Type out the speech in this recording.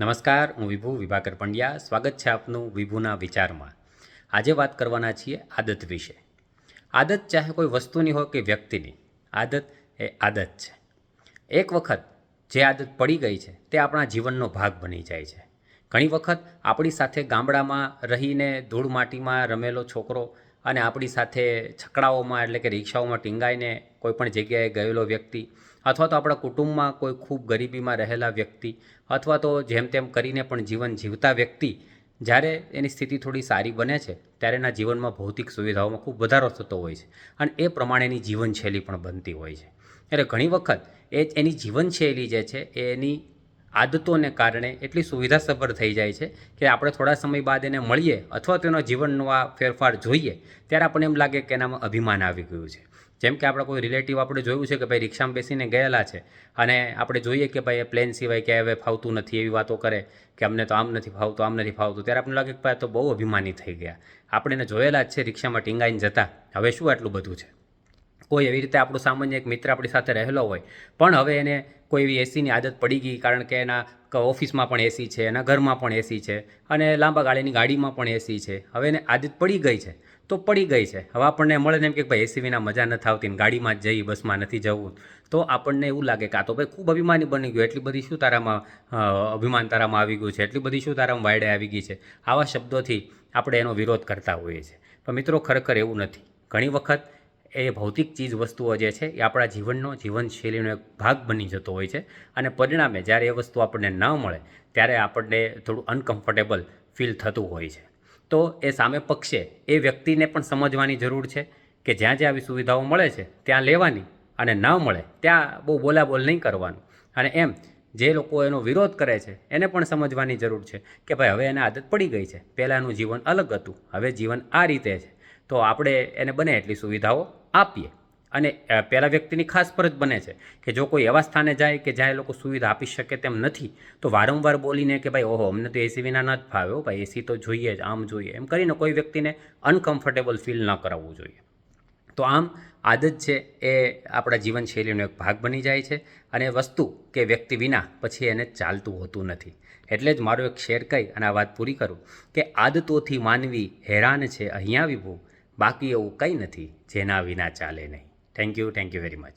નમસ્કાર, હું વિભુ વિભાકર પંડ્યા. સ્વાગત છે આપનું વિભુના વિચારમાં. આજે વાત કરવાના છીએ આદત વિશે. આદત ચાહે કોઈ વસ્તુની હોય કે વ્યક્તિની, આદત એ આદત છે. એક વખત જે આદત પડી ગઈ છે, તે આપણા જીવનનો ભાગ બની જાય છે. ઘણી વખત આપણી સાથે ગામડામાં રહીને ધૂળ માટીમાં રમેલો છોકરો અને આપણી સાથે છકડાઓમાં એટલે કે રિક્ષાઓમાં ટીંગાઈને કોઈ પણ જગ્યાએ ગયેલો વ્યક્તિ અથવા તો આપણા કુટુંબમાં કોઈ ખૂબ ગરીબીમાં રહેલા વ્યક્તિ અથવા તો જેમ તેમ કરીને પણ જીવન જીવતા વ્યક્તિ, જ્યારે એની સ્થિતિ થોડી સારી બને છે, ત્યારે એના જીવનમાં ભૌતિક સુવિધાઓમાં ખૂબ વધારો થતો હોય છે અને એ પ્રમાણેની જીવનશૈલી પણ બનતી હોય છે. એટલે ઘણી વખત એ એની જીવનશૈલી જે છે એ એની આદતોને કારણે એટલી સુવિધાસભર થઈ જાય છે કે આપણે થોડા સમય બાદ એને મળીએ અથવા તેનો જીવનનો આ ફેરફાર જોઈએ, ત્યારે આપણને એમ લાગે કે એનામાં અભિમાન આવી ગયું છે. જેમ કે આપણે કોઈ રિલેટિવ આપણે જોયું છે કે ભાઈ રિક્ષામાં બેસીને ગયેલા છે અને આપણે જોઈએ કે ભાઈ એ પ્લેન સિવાય કે હવે ફાવતું નથી એવી વાતો કરે કે અમને તો આમ નથી ફાવતું, આમ નથી ફાવતું, ત્યારે આપણને લાગે કે ભાઈ તો બહુ અભિમાની થઈ ગયા. આપણે એને જોયેલા જ છે રિક્ષામાં ટીંગાઈને જતા. હવે શું આટલું બધું છે? કોઈ એવી રીતે આપણો સામાન્ય એક મિત્ર આપણી સાથે રહેલો હોય, પણ હવે એને કોઈ એવી એસીની આદત પડી ગઈ, કારણ કે એના ઓફિસમાં પણ એસી છે, એના ઘરમાં પણ એસી છે અને લાંબા ગાળીની ગાડીમાં પણ એસી છે. હવે એને આદત પડી ગઈ છે, તો પડી ગઈ છે. હવે આપણને મળે ને એમ કે ભાઈ એસી વિના મજા નથી આવતી ને ગાડીમાં જ જઈ બસમાં નથી જવું. તો આપણને એવું લાગે કે આ તો ભાઈ ખૂબ અભિમાની બની ગયું. એટલી બધી શું તારામાં અભિમાન તારામાં આવી ગયું છે? એટલી બધી શું તારામાં વાયડે આવી ગઈ છે? આવા શબ્દોથી આપણે એનો વિરોધ કરતા હોઈએ છીએ. પણ મિત્રો ખરેખર એવું નથી. ઘણી વખત એ ભૌતિક ચીજ વસ્તુઓ જે છે, એ આપણા જીવનનો જીવનશૈલીનો એક ભાગ બની જતો હોય છે. અને પરિણામે જ્યારે એ વસ્તુ આપણને ન મળે, ત્યારે આપણને થોડું અનકમ્ફર્ટેબલ ફીલ થતું હોય છે. તો એ સામે પક્ષે એ વ્યક્તિને પણ સમજવાની જરૂર છે કે જ્યાં જ્યાં આવી સુવિધાઓ મળે છે, ત્યાં લેવાની અને ન મળે, ત્યાં બહુ બોલાબોલ નહીં કરવાનું. અને એમ જે લોકો એનો વિરોધ કરે છે, એને પણ સમજવાની જરૂર છે કે ભાઈ હવે એને આદત પડી ગઈ છે. પહેલાંનું જીવન અલગ હતું, હવે જીવન આ રીતે છે. તો આપણે એને બને એટલી સુવિધાઓ આપીએ. અને પહેલાં વ્યક્તિની ખાસ ફરજ બને છે કે જો કોઈ એવા સ્થાને જાય કે જ્યાં એ લોકો સુવિધા આપી શકે તેમ નથી, તો વારંવાર બોલીને કે ભાઈ, ઓહો, અમને તો એસી વિના ન જ ફાવ્યો ભાઈ એસી તો જોઈએ જ, આમ જોઈએ. એમ કરીને કોઈ વ્યક્તિને અનકમ્ફર્ટેબલ ફીલ ન કરાવવું જોઈએ. તો આમ આદત છે એ આપણા જીવનશૈલીનો એક ભાગ બની જાય છે અને વસ્તુ કે વ્યક્તિ વિના પછી એને ચાલતું હોતું નથી. એટલે જ મારો એક શેર કહી અને આ વાત પૂરી કરું કે આદતોથી માનવી હેરાન છે, અહીંયા વિભૂ. બાકી એવું કંઈ નથી જેના વિના ચાલે નહીં. Thank you thank you very much